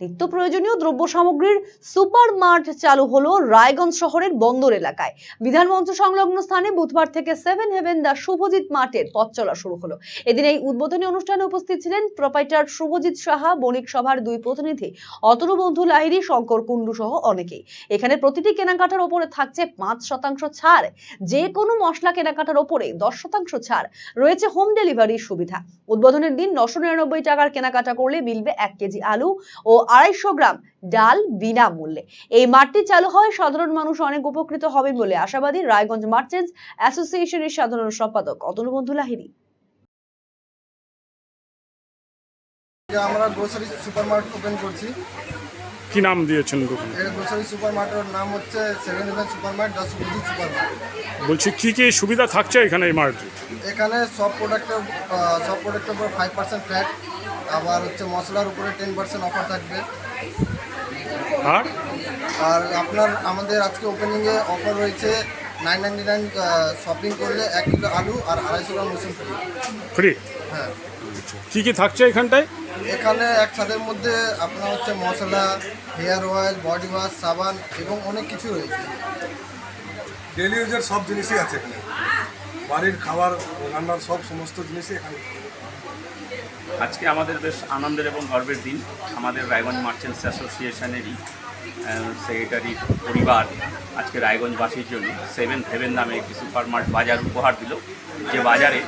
নিত্য প্রয়োজনীয় দ্রব্য সামগ্রীর সুপার মার্ট চালু হলো রায়গঞ্জ শহরের বন্দর এলাকায়। বিধানমঞ্চ সংলগ্ন স্থানে বুধবার থেকে সেভেন হেভেন দা শুভজিৎ মার্টের পথ চলা শুরু হলো। এদিন এই উদ্বোধনী অনুষ্ঠানে উপস্থিত ছিলেন প্রোপাইটার শুভজিৎ সাহা, বণিক সভার দুই প্রতিনিধি, অতনু বন্ধু লাহিড়ী, শঙ্কর কুণ্ডু সহ অনেকেই। এখানে প্রতিটি কেনাকাটার ওপরে থাকছে পাঁচ শতাংশ ছাড়। যে কোনো মশলা কেনাকাটার ওপরে দশ শতাংশ ছাড়। রয়েছে হোম ডেলিভারির সুবিধা। উদ্বোধনের দিন নশো নিরানব্বই টাকার কেনাকাটা করলে মিলবে এক কেজি আলু ও আড়াইশো গ্রাম ডাল বিনামূল্যে। এই মাঠটি চালু হয় সাধারণ মানুষ অনেক উপকৃত হবেন বলে আশাবাদী রায়গঞ্জ মার্চেন্টস অ্যাসোসিয়েশনের সাধারণ সম্পাদক। অতনু বন্ধু লাহিড়ী। আমরা গ্রোসারি সুপার মার্ট ওপেন করছি। কি নাম দিয়েছেন দোকানে গ্রোসারি সুপার মার্টের নাম হচ্ছে সেভেন ইলেভেন সুপার মার্ট দা সুবিধি সুপার মার্ট বলছি কি কি সুবিধা থাকছে এখানে এই মার্টে এখানে সব প্রোডাক্টের আহ, সব প্রোডাক্টের উপর ফাইভ পার্সেন্ট ফ্ল্যাট আবার হচ্ছে মশলার উপরে টেন পার্সেন্ট অফার থাকবে। আর? আর আপনার আমাদের আজকে ওপেনিংয়ে অফার রয়েছে নাইন নাইনটি নাইন শপিং করলে এক কিলো আলু আর আড়াইশো গ্রাম রসুন ফ্রি ফ্রি হ্যাঁ। কি কি থাকছে এখানটায়? এখানে এক ছাদের মধ্যে আপনার হচ্ছে মশলা হেয়ার অয়েল বডি ওয়াশ সাবান এবং অনেক কিছু রয়েছে। ডেলি ইউজের সব জিনিসই আছে এখানে। বাড়ির খাবার রান্নার সব সমস্ত জিনিসই এখানে। আজকে আমাদের বেশ আনন্দের এবং গর্বের দিন। আমাদের রায়গঞ্জ মার্চেন্টস অ্যাসোসিয়েশনেরই সেক্রেটারি পরিবার আজকে রায়গঞ্জবাসীর জন্য সেভেন হেভেন নামে একটি সুপার মার্ট বাজার উপহার দিল। যে বাজারে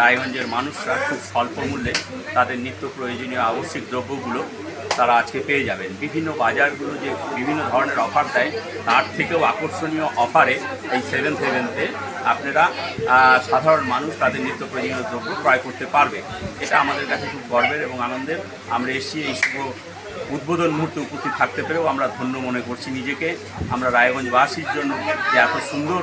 রায়গঞ্জের মানুষরা খুব স্বল্প মূল্যে তাদের নিত্য প্রয়োজনীয় আবশ্যিক দ্রব্যগুলো তারা আজকে পেয়ে যাবেন। বিভিন্ন বাজারগুলো যে বিভিন্ন ধরনের অফার দেয়, তার থেকেও আকর্ষণীয় অফারে এই সেভেন সেভেনতে আপনারা সাধারণ মানুষ তাদের নিত্য প্রয়োজনীয় দ্রব্য ক্রয় করতে পারবে এটা আমাদের কাছে খুব গর্বের এবং আনন্দের। আমরা এসেছি এই শুভ উদ্বোধন মুহূর্তে উপস্থিত থাকতে পেরেও আমরা ধন্য মনে করছি নিজেকে। আমরা রায়গঞ্জবাসীর জন্য যে এত সুন্দর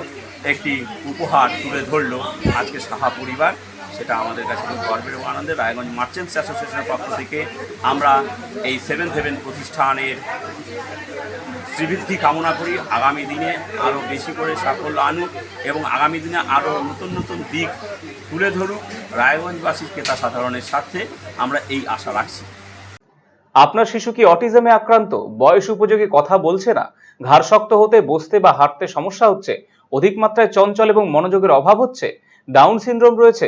একটি উপহার তুলে ধরলো আজকে সাহা পরিবার। সেটা আমাদের কাছে খুব গর্বের এবং আনন্দের। রায়গঞ্জ মার্চেন্টস অ্যাসোসিয়েশনের পক্ষ থেকে আমরা এই সেভেন সেভেন প্রতিষ্ঠানের শ্রীবৃদ্ধি কামনা করি। আগামী দিনে আরও বেশি করে সাফল্য আনুক এবং আগামী দিনে আরও নতুন নতুন দিক তুলে ধরুক। রায়গঞ্জবাসীর ক্রেতা সাধারণের স্বার্থে আমরা এই আশা রাখছি। আপনার শিশু কি অটিজমে আক্রান্ত? বয়স উপযোগী কথা বলছে না? ঘাড় শক্ত হতে, বসতে বা হাঁটতে সমস্যা হচ্ছে? অধিক মাত্রায় চঞ্চল এবং মনোযোগের অভাব হচ্ছে? ডাউন সিনড্রোম রয়েছে?